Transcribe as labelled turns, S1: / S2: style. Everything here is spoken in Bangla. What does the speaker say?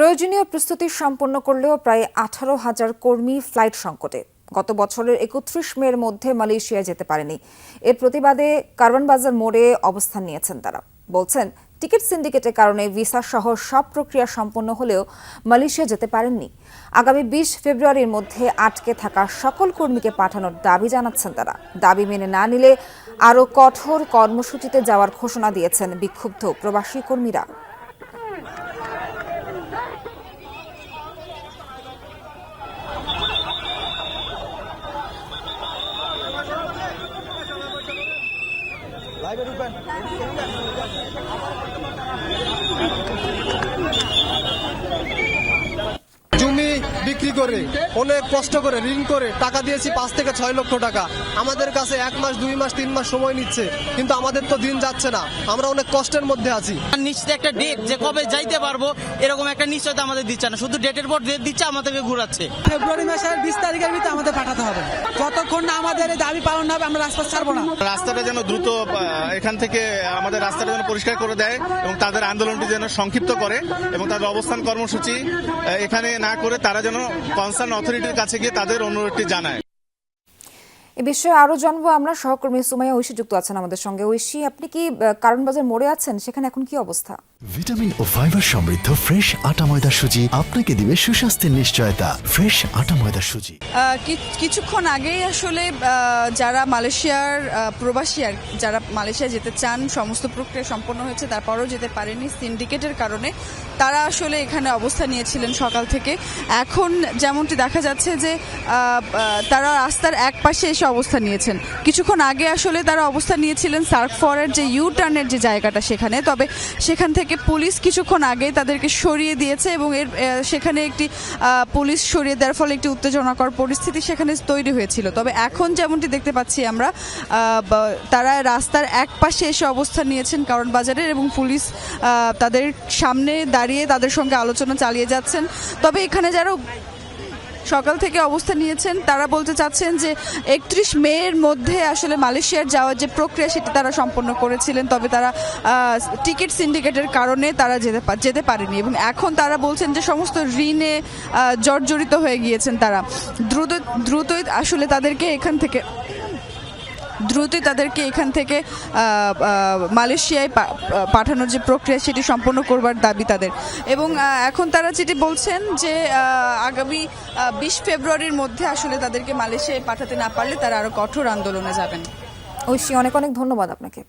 S1: প্রয়োজনীয় প্রস্তুতি সম্পন্ন করলেও প্রায় আঠারো হাজার কর্মী ফ্লাইট সংকটে। গত বছরের একত্রিশ মের মধ্যে মালয়েশিয়া যেতে পারেনি। এর প্রতিবাদে কারওয়ানবাজার মোড়ে অবস্থান নিয়েছেন তারা। বলছেন, টিকিট সিন্ডিকেটের কারণে ভিসা সহ সব প্রক্রিয়া সম্পন্ন হলেও মালয়েশিয়া যেতে পারেননি। আগামী বিশ ফেব্রুয়ারির মধ্যে আটকে থাকা সকল কর্মীকে পাঠানোর দাবি জানাচ্ছেন তারা। দাবি মেনে না নিলে আরও কঠোর কর্মসূচিতে যাওয়ার ঘোষণা দিয়েছেন বিক্ষুব্ধ প্রবাসী কর্মীরা।
S2: জমি বিক্রি করে অনেক কষ্ট করে ঋণ করে টাকা দিয়েছি পাঁচ থেকে ছয় লক্ষ টাকা। আমাদের কাছে এক মাস দুই মাস তিন মাস সময় নিচ্ছে কিন্তু আমাদের তো দিন যাচ্ছে না। আমরা অনেক কষ্টের মধ্যে আছি।
S3: আর নিশ্চিত একটা ডেট যে কবে যাইতে পারব এরকম একটা নিশ্চয়তা আমাদের দিচ্ছে না। শুধু ডেটের পর ডেট দিচ্ছে আমাদেরকে ঘুরাচ্ছে।
S4: ফেব্রুয়ারি মাসের বিশ তারিখের ভিতরে আমাদের পাঠাতে হবে। যতক্ষণ না আমাদের দাবি পালন হবে, আমরা রাস্তা ছাড়বো না।
S5: রাস্তাটা যেন দ্রুত এখান থেকে আমাদের রাস্তাটা যেন পরিষ্কার করে দেয় এবং তাদের আন্দোলনটি যেন সংক্ষিপ্ত করে এবং তাদের অবস্থান কর্মসূচি এখানে না করে তারা যেন কনসার্ন অথরিটির কাছে গিয়ে তাদের অনুরোধটি জানায়।
S1: এ বিষয়ে আরও জানব আমরা। সহকর্মী সুমাইয়া ঐশী যুক্ত আছেন আমাদের সঙ্গে। ঐশী আপনি কি আহ, কারণ বাজার মোড়ে আছেন? সেখানে এখন কি অবস্থা?
S6: ভিটামিন ও ফাইবার সমৃদ্ধ ফ্রেশ আটা ময়দা সুজি আপনাকে দিবে সুস্বাস্থ্যের নিশ্চয়তা। ফ্রেশ আটা ময়দা সুজি।
S7: কি- কিছুক্ষণ আগেই আসলে যারা মালয়েশিয়ার প্রবাসী আর যারা মালয়েশিয়া যেতে চান সমস্ত প্রক্রিয়া সম্পন্ন হয়েছে তারপরেও যেতে পারেনি সিন্ডিকেটের কারণে তারা আসলে এখানে অবস্থান নিয়েছিলেন সকাল থেকে। এখন যেমনটি দেখা যাচ্ছে যে তারা রাস্তার এক পাশে এসে অবস্থান নিয়েছেন। কিছুক্ষণ আগে আসলে তারা অবস্থান নিয়েছিলেন সার্ক ফরের যে ইউ টার্নের যে জায়গাটা সেখানে, তবে সেখান থেকে পুলিশ কিছুক্ষণ আগে তাদেরকে সরিয়ে দিয়েছে এবং এর সেখানে একটি পুলিশ সরিয়ে দেওয়ার ফলে একটি উত্তেজনাকর পরিস্থিতি সেখানে তৈরি হয়েছিল। তবে এখন যেমনটি দেখতে পাচ্ছি আমরা তারা রাস্তার এক পাশে এসে অবস্থান নিয়েছেন কারণ বাজারের এবং পুলিশ তাদের সামনে দাঁড়িয়ে তাদের সঙ্গে আলোচনা চালিয়ে যাচ্ছেন। তবে এখানে যারা সকাল থেকে অবস্থা নিয়েছেন, তারা বলতে চাচ্ছেন যে একত্রিশ মেয়ের মধ্যে আসলে মালয়েশিয়ার যাওয়ার যে প্রক্রিয়া সেটি তারা সম্পন্ন করেছিলেন, তবে তারা টিকিট সিন্ডিকেটের কারণে তারা যেতে যেতে পারেনি এবং এখন তারা বলছেন যে সমস্ত ঋণে জর্জরিত হয়ে গিয়েছেন তারা। দ্রুত, দ্রুতই আসলে তাদেরকে এখান থেকে দ্রুতই তাদেরকে এখান থেকে মালয়েশিয়ায় পাঠানোর যে প্রক্রিয়া সেটি সম্পন্ন করবার দাবি তাদের। এবং এখন তারা যেটি বলছেন যে আগামী বিশ ফেব্রুয়ারির মধ্যে আসলে তাদেরকে মালয়েশিয়ায় পাঠাতে না পারলে তারা আরও কঠোর আন্দোলনে যাবেন।
S1: ঐশী, অনেক অনেক ধন্যবাদ আপনাকে।